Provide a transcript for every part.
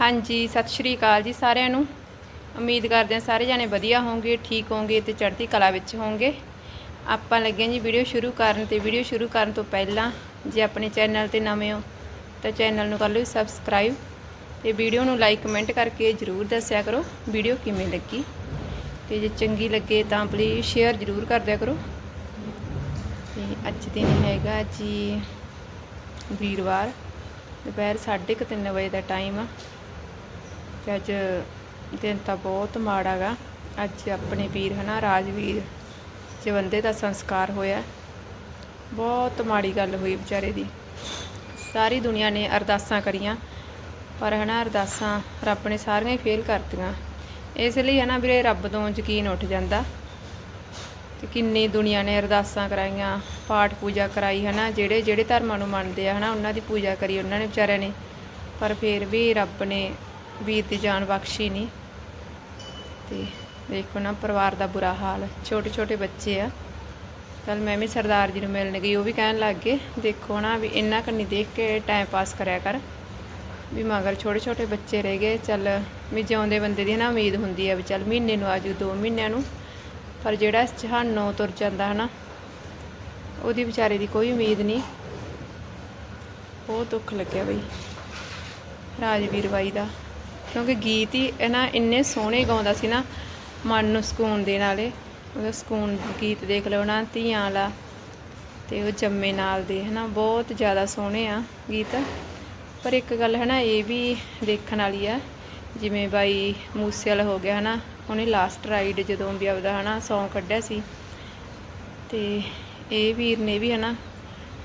ਹਾਂਜੀ, ਸਤਿ ਸ਼੍ਰੀ ਅਕਾਲ ਜੀ ਸਾਰਿਆਂ ਨੂੰ। ਉਮੀਦ ਕਰਦੇ ਹਾਂ ਸਾਰੇ ਜਾਣੇ ਵਧੀਆ ਹੋਵੋਗੇ ਠੀਕ ਹੋਵੋਗੇ ਤੇ ਚੜ੍ਹਦੀ ਕਲਾ ਵਿੱਚ ਹੋਵੋਗੇ ਆਪਾਂ ਲੱਗੇ ਹਾਂ ਜੀ ਵੀਡੀਓ ਸ਼ੁਰੂ ਕਰਨ ਤੇ ਵੀਡੀਓ ਸ਼ੁਰੂ ਕਰਨ ਤੋਂ ਪਹਿਲਾਂ ਜੇ ਆਪਣੇ ਚੈਨਲ ਤੇ ਨਵੇਂ ਹੋ ਤਾਂ ਚੈਨਲ ਨੂੰ ਕਰ ਲਓ ਸਬਸਕ੍ਰਾਈਬ ਤੇ ਵੀਡੀਓ ਨੂੰ ਲਾਈਕ ਕਮੈਂਟ ਕਰਕੇ ਜਰੂਰ ਦੱਸਿਆ ਕਰੋ ਵੀਡੀਓ ਕਿਵੇਂ ਲੱਗੀ। ਤੇ ਜੇ ਚੰਗੀ ਲੱਗੇ ਤਾਂ ਪਲੀਜ਼ ਸ਼ੇਅਰ ਜਰੂਰ ਕਰ ਦਿਆ ਕਰੋ। ਤੇ ਅੱਜ ਦਿਨ ਹੈਗਾ ਜੀ ਵੀਰਵਾਰ, ਦੁਪਹਿਰ 3:30 ਵਜੇ ਦਾ ਟਾਈਮ ਆ। ਤੇ ਅੱਜ ਦਿਨ ਤਾਂ ਬਹੁਤ ਮਾੜਾ ਗਾ। ਅੱਜ ਆਪਣੇ ਵੀਰ ਹਨਾ, ਰਾਜਵੀਰ ਜਵੰਦੇ ਦਾ ਸੰਸਕਾਰ ਹੋਇਆ। ਬਹੁਤ ਮਾੜੀ ਗੱਲ ਹੋਈ ਵਿਚਾਰੇ ਦੀ। ਸਾਰੀ ਦੁਨੀਆ ਨੇ ਅਰਦਾਸਾਂ ਕਰੀਆਂ, ਪਰ ਹਨਾ ਅਰਦਾਸਾਂ ਰੱਬ ਨੇ ਸਾਰੀਆਂ ਹੀ ਫੇਲ ਕਰਤੀਆਂ। ਇਸ ਲਈ ਹਨਾ ਵੀਰੇ ਰੱਬ ਤੋਂ ਯਕੀਨ ਉੱਠ ਜਾਂਦਾ ਤੇ ਕਿੰਨੀ ਦੁਨੀਆ ਨੇ ਅਰਦਾਸਾਂ ਕਰਾਈਆਂ, ਪਾਠ ਪੂਜਾ ਕਰਾਈ ਹਨਾ। ਜਿਹੜੇ ਜਿਹੜੇ ਧਰਮਾਂ ਨੂੰ ਮੰਨਦੇ ਆ ਹਨਾ, ਉਹਨਾਂ ਦੀ ਪੂਜਾ ਕਰੀ ਉਹਨਾਂ ਨੇ ਵਿਚਾਰਿਆਂ ਨੇ। ਪਰ ਫਿਰ ਵੀ ਰੱਬ ਨੇ ਵੀਰ ਦੀ ਜਾਨ ਬਖਸ਼ੀ ਨਹੀਂ। ਤੇ ਦੇਖੋ ਨਾ, ਪਰਿਵਾਰ ਦਾ ਬੁਰਾ ਹਾਲ। ਛੋਟੇ ਛੋਟੇ ਬੱਚੇ ਆ। ਕੱਲ ਮੈਂ ਵੀ ਸਰਦਾਰ ਜੀ ਨੂੰ ਮਿਲਣ ਗਈ, ਉਹ ਵੀ ਕਹਿਣ ਲੱਗ ਗਏ, ਦੇਖੋ ਨਾ ਵੀ ਇੰਨਾ ਕੰਨੀ ਦੇਖ ਕੇ ਟਾਈਮ ਪਾਸ ਕਰਿਆ ਕਰ। ਵੀ ਮਗਰ ਛੋਟੇ ਛੋਟੇ ਬੱਚੇ ਰਹਿ ਗਏ, ਚੱਲ ਵੀ ਜਿਉਂਦੇ ਬੰਦੇ ਦੀ ਨਾ ਉਮੀਦ ਹੁੰਦੀ ਆ ਵੀ ਚੱਲ ਮਹੀਨੇ ਨੂੰ ਆਜੂ 2 ਮਹੀਨਿਆਂ ਨੂੰ। ਪਰ ਜਿਹੜਾ ਇਸ ਜਹਾਨੋਂ ਤੁਰ ਜਾਂਦਾ ਹਨਾ। ਉਹਦੀ ਵਿਚਾਰੇ ਦੀ ਕੋਈ ਉਮੀਦ ਨਹੀਂ। ਬਹੁਤ ਦੁੱਖ ਲੱਗਿਆ ਬਈ। ਰਾਜਵੀਰ ਬਾਈ ਦਾ। ਕਿਉਂਕਿ ਗੀਤ ਹੀ ਇਹ ਨਾ ਇੰਨੇ ਸੋਹਣੇ ਗਾਉਂਦਾ ਸੀ ਨਾ ਮਨ ਨੂੰ ਸਕੂਨ ਦੇਣ ਵਾਲੇ। ਉਹਦਾ ਸਕੂਨ ਗੀਤ ਦੇਖ ਲਓ ਨਾ, ਧੀਆਂ ਵਾਲਾ ਤੇ ਉਹ ਜੰਮੇ ਨਾਲ ਦੇ, ਹਨਾ, ਬਹੁਤ ਜ਼ਿਆਦਾ ਸੋਹਣੇ ਆ ਗੀਤ। ਪਰ ਇੱਕ ਗੱਲ ਹੈ ਨਾ, ਇਹ ਵੀ ਦੇਖਣ ਵਾਲੀ ਆ, ਜਿਵੇਂ ਬਾਈ ਮੂਸੇਵਾਲਾ ਹੋ ਗਿਆ, ਹਨਾ, ਉਹਨੇ ਲਾਸਟ ਰਾਈਡ ਜਦੋਂ ਵੀ ਆਪਦਾ, ਹਨਾ ਸੌਂ ਕੱਢਿਆ ਸੀ। ਤੇ ਇਹ ਵੀਰ ਨੇ ਵੀ, ਹਨਾ,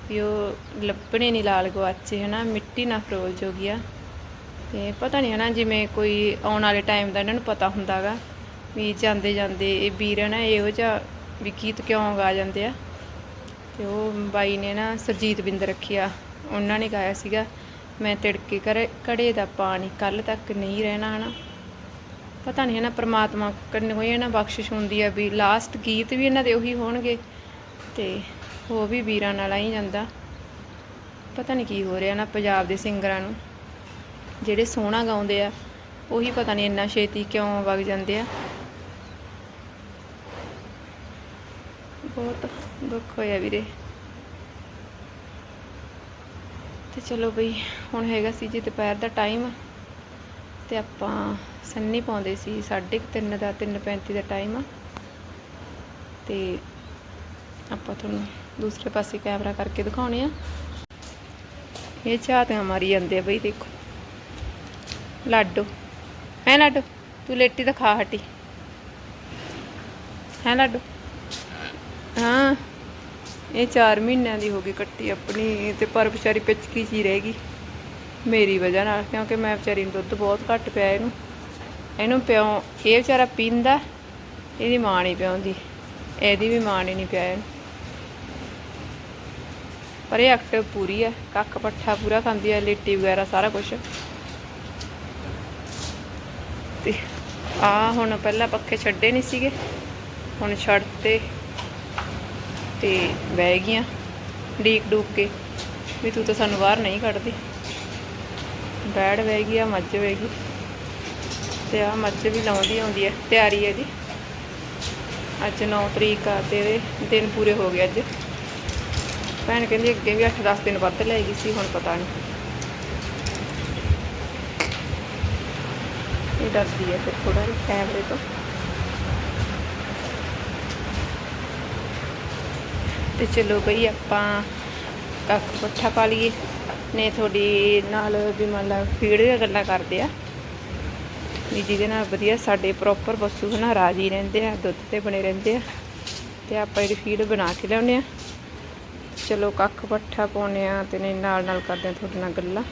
ਵੀ ਉਹ ਲੱਭਣੇ ਨਹੀਂ ਲਾਲ ਗਵਾਚੇ, ਹਨਾ, ਮਿੱਟੀ ਨਾ ਫਰੋਲ ਜੋ ਗਿਆ ਤੇ ਪਤਾ ਨਹੀਂ ਨਾ ਜਿਵੇਂ ਕੋਈ ਆਉਣ ਵਾਲੇ ਟਾਈਮ ਦਾ ਇਹਨਾਂ ਨੂੰ ਪਤਾ ਹੁੰਦਾਗਾ ਵੀ ਜਾਂਦੇ ਜਾਂਦੇ ਇਹ ਵੀਰ ਹੈ ਨਾ ਇਹੋ ਜਿਹਾ ਵੀ ਗੀਤ ਕਿਉਂ ਗਾ ਜਾਂਦੇ ਆ। ਤੇ ਉਹ ਬਾਈ ਨੇ ਨਾ ਸਰਜੀਤ ਬਿੰਦ ਰੱਖਿਆ, ਉਹਨਾਂ ਨੇ ਗਾਇਆ ਸੀਗਾ, ਮੈਂ ਤਿੜਕੇ ਕਰ ਕੜੇ ਦਾ ਪਾਣੀ ਕੱਲ ਤੱਕ ਨਹੀਂ ਰਹਿਣਾ ਹਨਾ। ਪਤਾ ਨਹੀਂ ਹੈ ਨਾ ਪ੍ਰਮਾਤਮਾ ਕੰਨ ਹੋਈ ਹੈ ਨਾ ਬਖਸ਼ਿਸ਼ ਹੁੰਦੀ ਆ ਵੀ ਲਾਸਟ ਗੀਤ ਵੀ ਇਹਨਾਂ ਦੇ ਉਹੀ ਹੋਣਗੇ ਤੇ ਉਹ ਵੀ ਵੀਰਾਂ ਨਾਲ ਆਈ ਜਾਂਦਾ। ਪਤਾ ਨਹੀਂ ਕੀ ਹੋ ਰਿਹਾ ਨਾ ਪੰਜਾਬ ਦੇ ਸਿੰਗਰਾਂ ਨੂੰ। ਜਿਹੜੇ ਸੋਹਣਾ ਗਾਉਂਦੇ ਆ, ਉਹੀ ਪਤਾ ਨਹੀਂ ਇੰਨਾ ਛੇਤੀ ਕਿਉਂ ਵਗ ਜਾਂਦੇ ਆ। ਬਹੁਤ ਦੁੱਖ ਹੋਇਆ ਵੀਰੇ। ਤੇ ਚਲੋ ਬਈ, ਹੁਣ ਹੈਗਾ ਸੀ ਜੀ ਦੁਪਹਿਰ ਦਾ ਟਾਈਮ ਤੇ ਆਪਾਂ ਸੰਨੀ ਪਾਉਂਦੇ ਸੀ 3:30 ਦਾ 3:35 ਦਾ ਟਾਈਮ ਆ ਤੇ ਆਪਾਂ ਤੁਹਾਨੂੰ ਦੂਸਰੇ ਪਾਸੇ ਕੈਮਰਾ ਕਰਕੇ ਦਿਖਾਉਣੇ ਆ। ਇਹ ਝਾਤੀਆਂ ਮਾਰੀ ਜਾਂਦੇ ਆ ਬਈ, ਦੇਖੋ। ਲਾਡੋ। ਹੈ ਲਾਡੋ? ਤੂੰ ਲੇਟੀ ਤਾਂ ਖਾ ਹਟੀ। ਹੈ ਲਾਡੋ? ਹਾਂ। ਇਹ 4 ਮਹੀਨਿਆਂ ਦੀ ਹੋ ਗਈ ਕੱਟੀ ਆਪਣੀ, ਤੇ ਪਰ ਵਿਚਾਰੀ ਪਿਚਕੀ ਜੀ ਰਹਿ ਗਈ। ਮੇਰੀ ਵਜ੍ਹਾ ਨਾਲ, ਕਿਉਂਕਿ ਮੈਂ ਵਿਚਾਰੀ ਨੂੰ ਦੁੱਧ ਬਹੁਤ ਘੱਟ ਪਿਆ ਇਹਨੂੰ। ਇਹਨੂੰ ਪਿਉ, ਇਹ ਵਿਚਾਰਾ ਪੀਂਦਾ, ਇਹਦੀ ਮਾਂ ਨਹੀਂ ਪਿਆਉਂਦੀ ਇਹਦੀ ਵੀ ਮਾਂ ਨੇ ਨਹੀਂ ਪਿਆ ਇਹਨੂੰ। ਪਰ ਇਹ ਐਕਟਿਵ ਪੂਰੀ ਹੈ, ਕੱਖ ਪੱਠਾ ਪੂਰਾ ਖਾਂਦੀ ਹੈ, ਲਿੱਟੀ ਵਗੈਰਾ ਸਾਰਾ ਕੁਝ ਤੇ ਆ ਹੁਣ ਪਹਿਲਾਂ ਪੱਖੇ ਛੱਡੇ ਨਹੀਂ ਸੀਗੇ। ਹੁਣ ਛੱਡਤੇ ਤੇ ਬਹਿ ਗਈਆਂ ਡੀਕ ਡੂਕ ਕੇ ਵੀ ਤੂੰ ਤਾਂ ਸਾਨੂੰ ਬਾਹਰ ਨਹੀਂ ਕੱਢਦੀ। ਬੈੜ ਬਹਿ ਗਈ ਆ ਮੱਝ ਬਹਿ ਗਈ ਤੇ ਆ ਮੱਝ ਵੀ ਲਾਉਂਦੀ ਆਉਂਦੀ ਹੈ ਤਿਆਰੀ ਹੈ ਜੀ ਅੱਜ 9 ਤਰੀਕ ਆ ਤੇ ਇਹਦੇ ਦਿਨ ਪੂਰੇ ਹੋ ਗਏ ਅੱਜ। ਭੈਣ ਕਹਿੰਦੀ ਅੱਗੇ ਵੀ 8-10 ਦਿਨ ਵੱਧ ਲੈ ਗਈ ਸੀ, ਹੁਣ ਪਤਾ ਨਹੀਂ ਇਹ ਡਰਦੀ ਹੈ ਫਿਰ ਥੋੜਾ ਜਿਹਾ ਕੈਮਰੇ ਤੋਂ। ਤੇ ਚਲੋ ਬਈ ਆਪਾਂ ਕੱਖ ਪੱਠਾ ਪਾ ਲਈਏ। ਨੇ ਤੁਹਾਡੀ ਨਾਲ ਵੀ ਮੰਨ ਲਾ ਫੀਡ ਦੀਆਂ ਗੱਲਾਂ ਕਰਦੇ ਆ। ਵੀ ਜਿਹਦੇ ਨਾਲ ਵਧੀਆ ਸਾਡੇ ਪ੍ਰੋਪਰ ਪਸ਼ੂ ਹਨਾ ਰਾਜੀ ਰਹਿੰਦੇ ਆ, ਦੁੱਧ ਤੇ ਬਣੇ ਰਹਿੰਦੇ ਆ। ਤੇ ਆਪਾਂ ਇਹਦੀ ਫੀਡ ਬਣਾ ਕੇ ਲਿਆਉਂਦੇ ਆ। ਚਲੋ ਕੱਖ ਪੱਠਾ ਪਾਉਨੇ ਆ ਤੇ ਨੇ ਨਾਲ ਨਾਲ ਕਰਦੇ ਆ ਤੁਹਾਡੇ ਨਾਲ ਗੱਲਾਂ।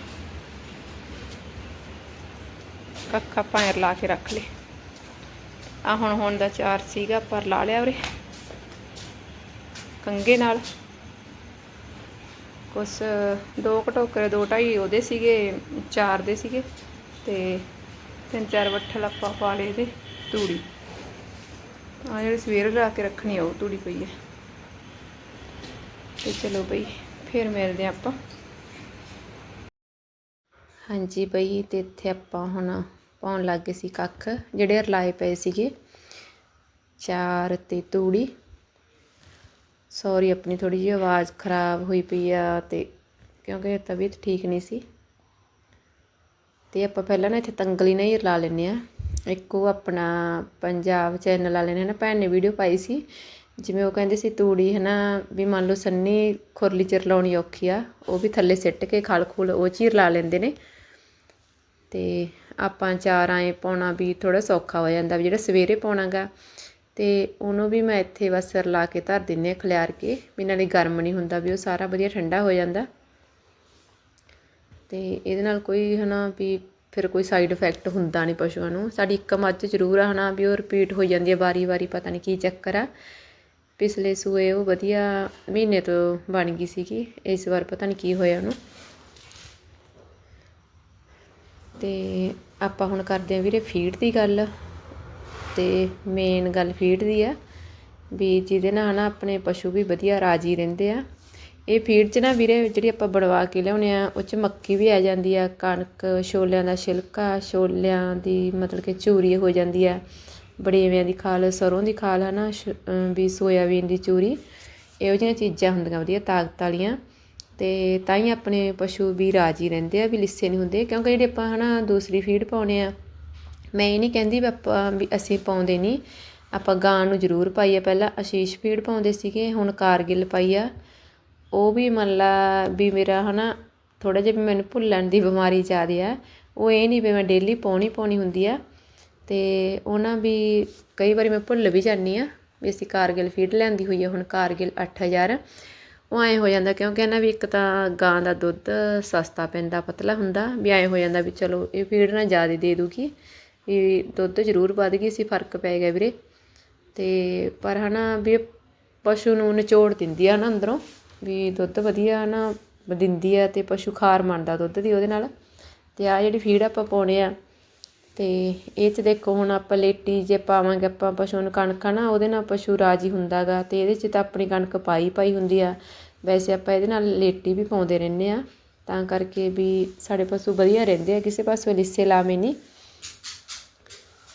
ਕੱਖ ਆਪਾਂ ਐਰ ਲਾ ਕੇ ਰੱਖ ਲਏ। ਆ ਹੁਣ ਹੁਣ ਦਾ ਚਾਰ ਸੀਗਾ, ਪਰ ਲਾ ਲਿਆ ਉਰੇ। ਕੰਗੇ ਨਾਲ। ਕੁਛ ਦੋ ਕਟੋਕਰੇ ਦੋ ਢਾਈ ਉਹਦੇ ਸੀਗੇ, ਚਾਰ ਦੇ ਸੀਗੇ, ਤੇ ਤਿੰਨ ਚਾਰ ਵੱਠਲ ਆਪਾਂ ਪਾ ਲਏ ਇਹਦੇ, ਤੂੜੀ। ਆ ਜਿਹੜੀ ਸਵੇਰ ਲਾ ਕੇ ਰੱਖਣੀ ਆ, ਉਹ ਤੂੜੀ ਪਈ ਹੈ ਤੇ ਚਲੋ ਬਈ, ਫਿਰ ਮਿਲਦੇ ਹਾਂ ਆਪਾਂ। ਹਾਂਜੀ ਬਈ, ਤੇ ਇੱਥੇ ਆਪਾਂ ਹੁਣ ਪਾਉਣ ਲੱਗ ਗਏ ਸੀ ਕੱਖ, ਜਿਹੜੇ ਰਲਾਏ ਪਏ ਸੀਗੇ। ਚਾਰ ਤੇ ਤੂੜੀ। ਸੌਰੀ ਆਪਣੀ ਥੋੜੀ ਜਿਹੀ ਆਵਾਜ਼ ਖਰਾਬ ਹੋਈ ਪਈ ਆ ਤੇ ਕਿਉਂਕਿ ਤਬੀਅਤ ਠੀਕ ਨਹੀਂ ਸੀ। ਤੇ ਆਪਾਂ ਪਹਿਲਾਂ ਨਾ ਇੱਥੇ ਤੰਗਲੀ ਨਾਲ ਹੀ ਰਲਾ ਲੈਨੇ ਆ ਇੱਕ ਉਹ ਆਪਣਾ ਪੰਜਾਬ ਚੈਨਲ ਵਾਲੇ ਨੇ ਨਾ ਭੈਣ ਨੇ ਵੀਡੀਓ ਪਾਈ ਸੀ। ਜਿਵੇਂ ਉਹ ਕਹਿੰਦੇ ਸੀ ਤੂੜੀ ਹੈ ਨਾ, ਵੀ ਮੰਨ ਲਓ ਸੰਨੀ ਖੁਰਲੀ ਚ ਰਲਾਉਣੀ ਔਖੀ ਆ, ਉਹ ਵੀ ਥੱਲੇ ਸਿੱਟ ਕੇ ਖਲ ਖੁਲ ਉਹ 'ਚ ਹੀ ਰਲਾ ਲੈਂਦੇ ਨੇ। ਤੇ ਆਪਾਂ ਚਾਰ ਆਏ ਪਾਉਣਾ ਵੀ ਥੋੜ੍ਹਾ ਸੌਖਾ ਹੋ ਜਾਂਦਾ ਵੀ ਜਿਹੜਾ ਸਵੇਰੇ ਪਾਉਣਾ ਗਾ ਅਤੇ ਉਹਨੂੰ ਵੀ ਮੈਂ ਇੱਥੇ ਬਸ ਰਲਾ ਕੇ ਧਰ ਦਿੰਨੇ ਹਾਂ ਖਲਿਆਰ ਕੇ, ਵੀ ਨਾਲੇ ਗਰਮ ਨਹੀਂ ਹੁੰਦਾ ਵੀ ਉਹ ਸਾਰਾ ਵਧੀਆ ਠੰਡਾ ਹੋ ਜਾਂਦਾ। ਅਤੇ ਇਹਦੇ ਨਾਲ ਕੋਈ ਹੈ ਨਾ ਵੀ ਫਿਰ ਕੋਈ ਸਾਈਡ ਇਫੈਕਟ ਹੁੰਦਾ ਨਹੀਂ ਪਸ਼ੂਆਂ ਨੂੰ। ਸਾਡੀ ਇੱਕ ਮੱਝ ਜ਼ਰੂਰ ਆ ਹਨਾ ਵੀ ਉਹ ਰਿਪੀਟ ਹੋ ਜਾਂਦੀ ਹੈ ਵਾਰੀ-ਵਾਰੀ, ਪਤਾ ਨਹੀਂ ਕੀ ਚੱਕਰ ਆ। ਪਿਛਲੇ ਸੂਏ ਉਹ ਵਧੀਆ ਮਹੀਨੇ ਤੋਂ ਬਣ ਗਈ ਸੀਗੀ, ਇਸ ਵਾਰ ਪਤਾ ਨਹੀਂ ਕੀ ਹੋਇਆ ਉਹਨੂੰ। ਅਤੇ ਆਪਾਂ ਹੁਣ ਕਰਦੇ ਹਾਂ ਵੀਰੇ ਫੀਡ ਦੀ ਗੱਲ ਅਤੇ ਮੇਨ ਗੱਲ ਫੀਡ ਦੀ ਆ ਵੀ ਜਿਹਦੇ ਨਾਲ ਨਾ ਆਪਣੇ ਪਸ਼ੂ ਵੀ ਵਧੀਆ ਰਾਜੀ ਰਹਿੰਦੇ ਆ। ਇਹ ਫੀਡ 'ਚ ਨਾ ਵੀਰੇ ਜਿਹੜੀ ਆਪਾਂ ਬਣਵਾ ਕੇ ਲਿਆਉਂਦੇ ਆ, ਉਹ 'ਚ ਮੱਕੀ ਵੀ ਆ ਜਾਂਦੀ ਆ, ਕਣਕ, ਛੋਲਿਆਂ ਦਾ ਛਿਲਕਾ, ਛੋਲਿਆਂ ਦੀ ਮਤਲਬ ਕਿ ਚੂਰੀ ਹੋ ਜਾਂਦੀ ਆ। ਬੜੇਵਿਆਂ ਦੀ ਖਾਲ, ਸਰੋਂ ਦੀ ਖਾਲ ਹੈ ਨਾ ਵੀ ਸੋਇਆਬੀਨ ਦੀ ਚੂਰੀ। ਇਹੋ ਜਿਹੀਆਂ ਚੀਜ਼ਾਂ ਹੁੰਦੀਆਂ ਵਧੀਆ ਤਾਕਤ ਵਾਲੀਆਂ। ਅਤੇ ਤਾਂ ਹੀ ਆਪਣੇ ਪਸ਼ੂ ਵੀ ਰਾਜੀ ਰਹਿੰਦੇ ਆ, ਵੀ ਲਿੱਸੇ ਨਹੀਂ ਹੁੰਦੇ। ਕਿਉਂਕਿ ਜਿਹੜੀ ਆਪਾਂ ਹੈ ਨਾ ਦੂਸਰੀ ਫੀਡ ਪਾਉਂਦੇ ਹਾਂ ਮੈਂ ਇਹ ਨਹੀਂ ਕਹਿੰਦੀ ਵੀ ਆਪਾਂ ਵੀ ਅਸੀਂ ਪਾਉਂਦੇ ਨਹੀਂ। ਆਪਾਂ ਗਾਂ ਨੂੰ ਜ਼ਰੂਰ ਪਾਈ ਆ। ਪਹਿਲਾਂ ਆਸ਼ੀਸ਼ ਫੀਡ ਪਾਉਂਦੇ ਸੀਗੇ, ਹੁਣ ਕਾਰਗਿਲ ਪਾਈ ਆ। ਉਹ ਵੀ ਮੰਨ ਲਾ ਵੀ ਮੇਰਾ ਹੈ ਨਾ ਥੋੜ੍ਹਾ ਜਿਹਾ ਵੀ ਮੈਨੂੰ ਭੁੱਲਣ ਦੀ ਬਿਮਾਰੀ ਜ਼ਿਆਦਾ ਆ। ਉਹ ਇਹ ਨਹੀਂ ਵੀ ਮੈਂ ਡੇਲੀ ਪਾਉਣੀ ਪਾਉਣੀ ਹੁੰਦੀ ਆ। ਤੇ ਉਹਨਾਂ ਵੀ ਕਈ ਵਾਰੀ ਮੈਂ ਭੁੱਲ ਵੀ ਜਾਂਦੀ ਆ ਵੀ ਅਸੀਂ ਕਾਰਗਿਲ ਫੀਡ ਲੈਂਦੀ ਹੋਈ ਆ, ਹੁਣ ਕਾਰਗਿਲ 8000 ਉਹ ਐਂ ਹੋ ਜਾਂਦਾ ਕਿਉਂਕਿ ਨਾ ਵੀ ਇੱਕ ਤਾਂ ਗਾਂ ਦਾ ਦੁੱਧ ਸਸਤਾ ਪੈਂਦਾ, ਪਤਲਾ ਹੁੰਦਾ, ਵੀ ਐਂ ਹੋ ਜਾਂਦਾ ਵੀ ਚਲੋ ਇਹ ਫੀਡ ਨਾ ਜ਼ਿਆਦਾ ਦੇ ਦੂਗੀ। ਵੀ ਦੁੱਧ ਜ਼ਰੂਰ ਵੱਧ ਗਈ ਸੀ, ਫ਼ਰਕ ਪੈ ਗਿਆ ਵੀਰੇ। ਅਤੇ ਪਰ ਹੈ ਨਾ ਵੀ ਪਸ਼ੂ ਨੂੰ ਨਿਚੋੜ ਦਿੰਦੀ ਆ ਨਾ ਅੰਦਰੋਂ, ਵੀ ਦੁੱਧ ਵਧੀਆ ਨਾ ਦਿੰਦੀ ਆ ਅਤੇ ਪਸ਼ੂ ਖਾਰ ਮੰਨਦਾ ਦੁੱਧ ਦੀ ਉਹਦੇ ਨਾਲ। ਅਤੇ ਆਹ ਜਿਹੜੀ ਫੀਡ ਆਪਾਂ ਪਾਉਣੇ ਆ ਅਤੇ ਇਹ ਚ ਦੇਖੋ ਹੁਣ ਆਪਾਂ ਲੇਟੀ ਜੇ ਪਾਵਾਂਗੇ, ਆਪਾਂ ਪਸ਼ੂ ਨੂੰ ਕਣਕ ਨਾ, ਉਹਦੇ ਨਾਲ ਪਸ਼ੂ ਰਾਜੀ ਹੁੰਦਾ ਗਾ ਅਤੇ ਇਹਦੇ ਚ ਤਾਂ ਆਪਣੀ ਕਣਕ ਪਾਈ ਪਾਈ ਹੁੰਦੀ ਆ। ਵੈਸੇ ਆਪਾਂ ਇਹਦੇ ਨਾਲ ਲੇਟੀ ਵੀ ਪਾਉਂਦੇ ਰਹਿੰਦੇ ਹਾਂ ਤਾਂ ਕਰਕੇ ਵੀ ਸਾਡੇ ਪਸ਼ੂ ਵਧੀਆ ਰਹਿੰਦੇ ਆ, ਕਿਸੇ ਪਾਸੋਂ ਲਿੱਸੇ ਲਾਵੇਂ ਨਹੀਂ।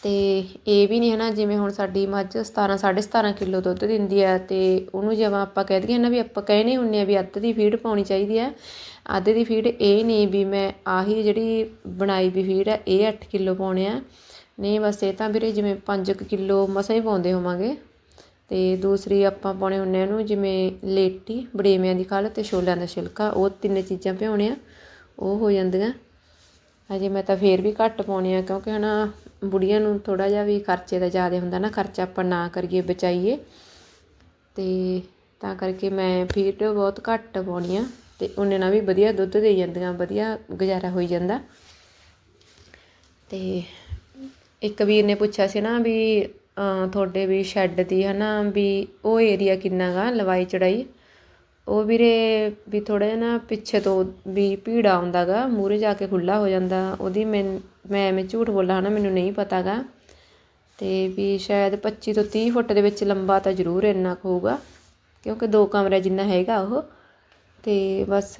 ਅਤੇ ਇਹ ਵੀ ਨਹੀਂ ਹੈ ਨਾ ਜਿਵੇਂ ਹੁਣ ਸਾਡੀ ਮੱਝ 17 17.5 ਕਿਲੋ ਦੁੱਧ ਦਿੰਦੀ ਹੈ ਅਤੇ ਉਹਨੂੰ ਜਿਵੇਂ ਆਪਾਂ ਕਹਿ ਦਈਏ ਨਾ ਵੀ ਆਪਾਂ ਕਹਿੰਦੇ ਹੁੰਦੇ ਹਾਂ ਵੀ ਅੱਧ ਦੀ ਫੀਡ ਪਾਉਣੀ ਚਾਹੀਦੀ ਹੈ ਅੱਧ ਦੀ ਫੀਡ ਇਹ ਨਹੀਂ ਵੀ ਮੈਂ ਆਹੀ ਜਿਹੜੀ ਬਣਾਈ ਵੀ ਫੀਡ ਹੈ ਇਹ ਅੱਠ ਕਿਲੋ ਪਾਉਣੇ ਆ। ਨਹੀਂ ਬਸ ਇਹ ਤਾਂ ਵੀਰੇ ਜਿਵੇਂ ਪੰਜ ਕੁ ਕਿਲੋ ਮਸਾਂ ਹੀ ਪਾਉਂਦੇ ਹੋਵਾਂਗੇ। ਅਤੇ ਦੂਸਰੀ ਆਪਾਂ ਪਾਉਣੇ ਹੁੰਦੇ ਆ ਉਹਨੂੰ ਜਿਵੇਂ ਲੇਟੀ, ਬੜੇਵਿਆਂ ਦੀ ਖਲ ਅਤੇ ਛੋਲਿਆਂ ਦਾ ਛਿਲਕਾ, ਉਹ ਤਿੰਨ ਚੀਜ਼ਾਂ ਭਿਉਣੇ ਆ, ਉਹ ਹੋ ਜਾਂਦੀਆਂ। ਅਜੇ ਮੈਂ ਤਾਂ ਫੇਰ ਵੀ ਘੱਟ ਪਾਉਣੀ ਆ ਕਿਉਂਕਿ ਹਨਾ ਬੁੜੀਆਂ ਨੂੰ ਥੋੜ੍ਹਾ ਜਿਹਾ ਵੀ ਖਰਚੇ ਦਾ ਜ਼ਿਆਦਾ ਹੁੰਦਾ ਨਾ, ਖਰਚਾ ਆਪਾਂ ਨਾ ਕਰੀਏ, ਬਚਾਈਏ। ਅਤੇ ਤਾਂ ਕਰਕੇ ਮੈਂ ਫੀਡ ਬਹੁਤ ਘੱਟ ਪਾਉਣੀ ਹਾਂ ਅਤੇ ਉਹਨੇ ਨਾਲ ਵੀ ਵਧੀਆ ਦੁੱਧ ਦੇ ਜਾਂਦੀਆਂ, ਵਧੀਆ ਗੁਜ਼ਾਰਾ ਹੋਈ ਜਾਂਦਾ। ਅਤੇ ਇੱਕ ਵੀਰ ਨੇ ਪੁੱਛਿਆ ਸੀ ਨਾ ਵੀ ਤੁਹਾਡੇ ਵੀ ਸ਼ੈੱਡ ਦੀ ਹੈ ਨਾ, ਵੀ ਉਹ ਏਰੀਆ ਕਿੰਨਾ ਗਾ, ਲਵਾਈ ਚੜਾਈ? ਉਹ ਵੀਰੇ ਵੀ ਥੋੜਾ ਜਿਹਾ ਨਾ ਪਿੱਛੇ ਤੋਂ ਵੀ ਭੀੜਾ ਆਉਂਦਾ ਗਾ ਮੂਰੇ ਜਾ ਕੇ ਖੁੱਲਾ ਹੋ ਜਾਂਦਾ, ਉਹਦੀ ਮੈਂ ਮੈਂ ਐਵੇਂ ਝੂਠ ਬੋਲਾਂ ਹੈ ਨਾ ਮੈਨੂੰ ਨਹੀਂ ਪਤਾ ਗਾ ਅਤੇ ਵੀ ਸ਼ਾਇਦ 25 ਤੋਂ ਤੀਹ ਫੁੱਟ ਦੇ ਵਿੱਚ ਲੰਬਾ ਤਾਂ ਜ਼ਰੂਰ ਇੰਨਾ ਕੁ ਹੋਊਗਾ, ਕਿਉਂਕਿ ਦੋ ਕਮਰਿਆਂ ਜਿੰਨਾ ਹੈਗਾ ਉਹ। ਅਤੇ ਬਸ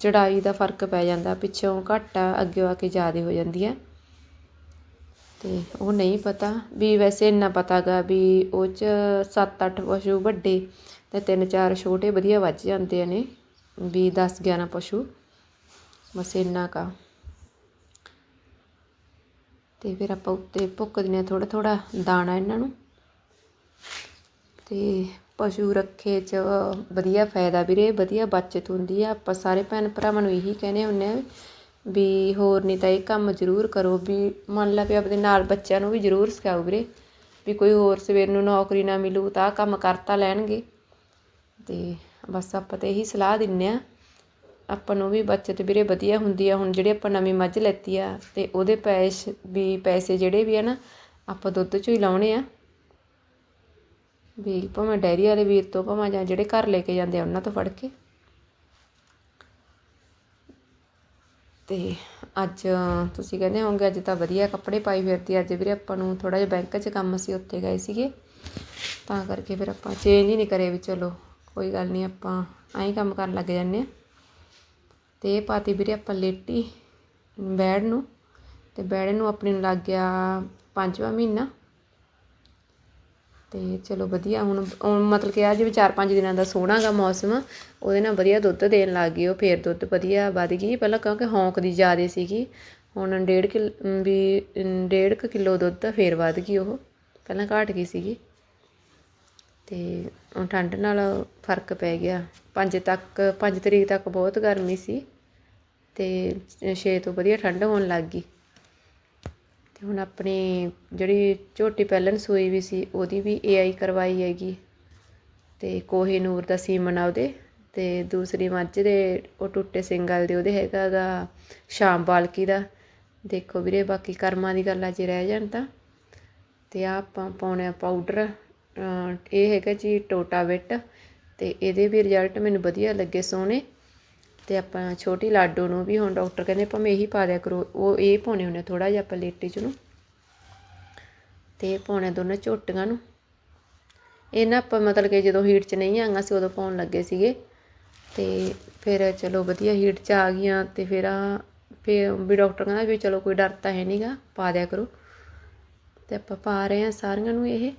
ਚੜਾਈ ਦਾ ਫ਼ਰਕ ਪੈ ਜਾਂਦਾ, ਪਿੱਛੋਂ ਘੱਟ ਆ, ਅੱਗੇ ਆ ਕੇ ਜ਼ਿਆਦਾ ਹੋ ਜਾਂਦੀ ਹੈ ਅਤੇ ਉਹ ਨਹੀਂ ਪਤਾ, ਵੀ ਵੈਸੇ ਇੰਨਾ ਪਤਾ ਗਾ ਵੀ ਉਹ 'ਚ 7-8 ਪਸ਼ੂ ਵੱਡੇ ਅਤੇ ਤਿੰਨ ਚਾਰ ਛੋਟੇ ਵਧੀਆ ਵੱਜ ਜਾਂਦੇ ਨੇ, ਵੀ 10 11 ਪਸ਼ੂ। ਬਸ ਇੰਨਾ ਕੁ ਅਤੇ ਫਿਰ ਆਪਾਂ ਉੱਤੇ ਭੁੱਕ ਦਿੰਦੇ ਹਾਂ ਥੋੜ੍ਹਾ ਥੋੜ੍ਹਾ ਦਾਣਾ ਇਹਨਾਂ ਨੂੰ। ਅਤੇ ਪਸ਼ੂ ਰੱਖੇ ਚ ਵਧੀਆ ਫਾਇਦਾ ਵੀਰੇ, ਵਧੀਆ ਬੱਚਤ ਹੁੰਦੀ ਆ। ਆਪਾਂ ਸਾਰੇ ਭੈਣ ਭਰਾਵਾਂ ਨੂੰ ਇਹੀ ਕਹਿੰਦੇ ਹੁੰਦੇ ਹਾਂ ਵੀ ਹੋਰ ਨਹੀਂ ਤਾਂ ਇਹ ਕੰਮ ਜ਼ਰੂਰ ਕਰੋ ਵੀ ਮੰਨ ਲਾ ਵੀ ਆਪਣੇ ਨਾਲ ਬੱਚਿਆਂ ਨੂੰ ਵੀ ਜ਼ਰੂਰ ਸਿਖਾਓ ਵੀਰੇ। ਵੀ ਕੋਈ ਹੋਰ ਸਵੇਰ ਨੂੰ ਨੌਕਰੀ ਨਾ ਮਿਲੂ ਤਾਂ ਆਹ ਕੰਮ ਕਰਤਾ ਲੈਣਗੇ। ਅਤੇ ਬਸ ਆਪਾਂ ਤਾਂ ਇਹੀ ਸਲਾਹ ਦਿੰਦੇ ਹਾਂ ਆਪਾਂ ਨੂੰ ਵੀ ਬੱਚਤ ਵੀਰੇ ਵਧੀਆ ਹੁੰਦੀ ਆ, ਹੁਣ ਜਿਹੜੇ ਆਪਾਂ ਨਵੀਂ ਮੱਝ ਲੈਤੀ ਆ ਅਤੇ ਉਹਦੇ ਪੈਸ਼ ਵੀ ਪੈਸੇ ਜਿਹੜੇ ਵੀ ਆ ਨਾ, ਆਪਾਂ ਦੁੱਧ ਚੋਂ ਹੀ ਲਾਉਣੇ ਆ। ਵੀ ਭਾਵੇਂ ਡੈਰੀ ਵਾਲੇ ਵੀਰ ਤੋਂ ਭਾਵੇਂ ਜਾਂ ਜਿਹੜੇ ਘਰ ਲੈ ਕੇ ਜਾਂਦੇ ਆ, ਉਹਨਾਂ ਤੋਂ ਫੜ ਕੇ। ਤੇ ਅੱਜ ਤੁਸੀਂ ਕਹਿੰਦੇ ਹੋਵੋਗੇ, ਅੱਜ ਤਾਂ ਵਧੀਆ ਕੱਪੜੇ ਪਾਈ ਫਿਰਦੀ ਅੱਜ ਵੀਰੇ ਆਪਾਂ ਨੂੰ ਥੋੜਾ ਜਿਹਾ ਬੈਂਕ 'ਚ ਕੰਮ ਸੀ ਉੱਥੇ ਗਏ ਸੀਗੇ। ਤਾਂ ਕਰਕੇ ਫਿਰ ਆਪਾਂ ਚੇਂਜ ਹੀ ਨਹੀਂ ਕਰੇ ਵੀ ਚਲੋ, ਕੋਈ ਗੱਲ ਨਹੀਂ ਆਪਾਂ ਐਂ ਕੰਮ ਕਰਨ ਲੱਗ ਜਾਂਦੇ ਆ। ਅਤੇ ਇਹ ਪਾਤੀ ਵੀਰੇ ਆਪਾਂ ਲੇਟੀ ਬੈੜ ਨੂੰ ਅਤੇ ਬੈੜ ਨੂੰ ਆਪਣੀ ਨੂੰ ਲੱਗ ਗਿਆ ਪੰਜਵਾਂ ਮਹੀਨਾ। ਤੇ ਚਲੋ ਵਧੀਆ ਹੁਣ ਹੁਣ ਮਤਲਬ ਕਿ ਆ ਜਿਵੇਂ 4-5 ਦਿਨਾਂ ਦਾ ਸੋਹਣਾ ਗਾ ਮੌਸਮ ਉਹਦੇ ਨਾਲ ਵਧੀਆ ਦੁੱਧ ਦੇਣ ਲੱਗ ਗਈ ਉਹ ਫੇਰ ਦੁੱਧ ਵਧੀਆ ਵੱਧ ਗਈ। ਪਹਿਲਾਂ ਕਿਉਂਕਿ ਹੌਂਕਦੀ ਜ਼ਿਆਦੇ ਸੀਗੀ ਹੁਣ ਡੇਢ ਕਿਲ ਵੀ ਅਮ, ਡੇਢ ਕੁ ਕਿਲੋ ਦੁੱਧ ਫੇਰ ਵੱਧ ਗਈ ਉਹ ਪਹਿਲਾਂ ਘਟ ਗਈ ਸੀਗੀ। ਅਤੇ ਠੰਡ ਨਾਲ ਫ਼ਰਕ ਪੈ ਗਿਆ। ਪੰਜ ਤੱਕ, ਪੰਜ ਤਰੀਕ ਤੱਕ ਬਹੁਤ ਗਰਮੀ ਸੀ ਅਤੇ ਛੇ ਤੋਂ ਵਧੀਆ ਠੰਡ ਹੋਣ ਲੱਗ ਗਈ। ਅਤੇ ਹੁਣ ਆਪਣੀ ਜਿਹੜੀ ਝੋਟੀ ਪਹਿਲਨ ਸੂਈ ਵੀ ਸੀ, ਉਹਦੀ ਵੀ ਏ ਆਈ ਕਰਵਾਈ ਹੈਗੀ। ਅਤੇ ਕੋਹੇ ਨੂਰ ਦਾ ਸੀਮਨ ਆ ਉਹਦੇ ਅਤੇ ਦੂਸਰੀ ਮੱਝ ਦੇ, ਉਹ ਟੁੱਟੇ ਸਿੰਗਲ ਦੇ, ਉਹਦੇ ਹੈਗਾ ਗਾ ਸ਼ਾਮ ਬਾਲਕੀ ਦਾ। ਦੇਖੋ ਵੀਰੇ, ਬਾਕੀ ਕਰਮਾਂ ਦੀ ਗੱਲ ਆ ਜੇ ਰਹਿ ਜਾਣ ਤਾਂ। ਅਤੇ ਆਹ ਆਪਾਂ ਪਾਉਣੇ ਪਾਊਡਰ ਇਹ ਹੈਗਾ ਜੀ ਟੋਟਾਵਿਟ ਅਤੇ ਇਹਦੇ ਵੀ ਰਿਜ਼ਲਟ ਮੈਨੂੰ ਵਧੀਆ ਲੱਗੇ ਸੋਹਣੇ ਅਤੇ ਆਪਾਂ ਛੋਟੀ ਲਾਡੋ ਨੂੰ ਵੀ ਹੁਣ ਡਾਕਟਰ ਕਹਿੰਦੇ ਭਾਵੇਂ ਇਹੀ ਪਾ ਦਿਆ ਕਰੋ, ਉਹ ਇਹ ਪਾਉਣੇ ਹੁੰਦੇ ਥੋੜ੍ਹਾ ਜਿਹਾ ਆਪਾਂ ਲੇਟੀ ਚ ਨੂੰ ਅਤੇ ਪਾਉਣੇ ਦੋਨਾਂ ਝੋਟੀਆਂ ਨੂੰ। ਇਹ ਨਾ ਆਪਾਂ ਮਤਲਬ ਕਿ ਜਦੋਂ ਹੀਟ 'ਚ ਨਹੀਂ ਆਂਗਾ ਸੀ ਉਦੋਂ ਪਾਉਣ ਲੱਗੇ ਸੀਗੇ ਤੇ ਫਿਰ ਚਲੋ ਵਧੀਆ ਹੀਟ 'ਚ ਆ ਗਈਆਂ ਤੇ ਫਿਰ ਆ ਫਿਰ ਵੀ ਡਾਕਟਰ ਕਹਿੰਦਾ ਵੀ ਚਲੋ ਕੋਈ ਡਰ ਤਾਂ ਹੈ ਨਹੀਂਗਾ ਪਾ ਦਿਆ ਕਰੋ। ਤੇ ਆਪਾਂ ਪਾ ਰਹੇ ਆ ਸਾਰੀਆਂ ਨੂੰ ਇਹ।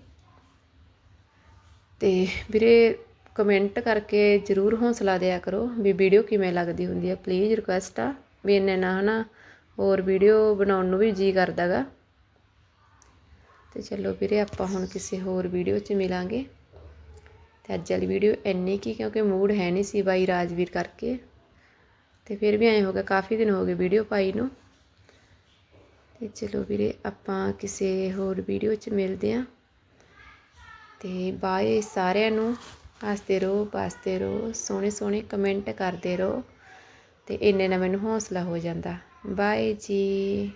ਅਤੇ ਵੀਰੇ ਕਮੈਂਟ ਕਰਕੇ ਜਰੂਰ ਹੌਂਸਲਾ ਦਿਆ ਕਰੋ ਵੀ ਵੀਡੀਓ ਕਿਵੇਂ ਲੱਗਦੀ ਹੁੰਦੀ ਹੈ ਪਲੀਜ਼ ਰਿਕੁਐਸਟ ਆ ਵੀ ਇੰਨੇ ਨਾ ਹਨਾ ਹੋਰ ਵੀਡੀਓ ਬਣਾਉਣ ਨੂੰ ਵੀ ਜੀ ਕਰਦਾਗਾ ਤੇ ਚਲੋ ਵੀਰੇ ਆਪਾਂ ਹੁਣ ਕਿਸੇ ਹੋਰ ਵੀਡੀਓ 'ਚ ਮਿਲਾਂਗੇ। ਤੇ ਅੱਜ ਵਾਲੀ ਵੀਡੀਓ ਇੰਨੀ ਕੀ ਕਿਉਂਕਿ ਮੂਡ ਹੈ ਨਹੀਂ ਸੀ ਬਾਈ ਰਾਜਵੀਰ ਕਰਕੇ। ਤੇ ਫਿਰ ਵੀ ਐਂ ਹੋ ਗਿਆ, ਕਾਫੀ ਦਿਨ ਹੋ ਗਏ ਵੀਡੀਓ ਪਾਈ ਨੂੰ। ਤੇ ਚਲੋ ਵੀਰੇ ਆਪਾਂ ਕਿਸੇ ਹੋਰ ਵੀਡੀਓ 'ਚ ਮਿਲਦੇ ਆਂ। ਅਤੇ ਬਾਏ ਸਾਰਿਆਂ ਨੂੰ। ਹੱਸਦੇ ਰਹੋ ਵੱਸਦੇ ਰਹੋ, ਸੋਹਣੇ ਸੋਹਣੇ ਕਮੈਂਟ ਕਰਦੇ ਰਹੋ ਅਤੇ ਇੰਨੇ ਨਾਲ ਮੈਨੂੰ ਹੌਸਲਾ ਹੋ ਜਾਂਦਾ। ਬਾਏ ਜੀ।